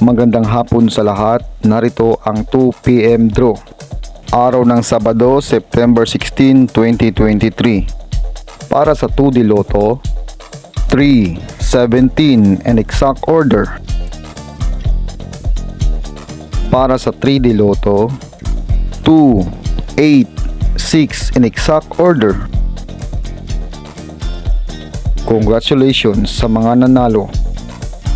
Magandang hapon sa lahat. Narito ang 2pm draw. Araw ng Sabado, September 16, 2023. Para sa 2D Lotto, 3, 17 and exact order. Para sa 3D Lotto, 2, 8, 6 in exact order. Congratulations sa mga nanalo.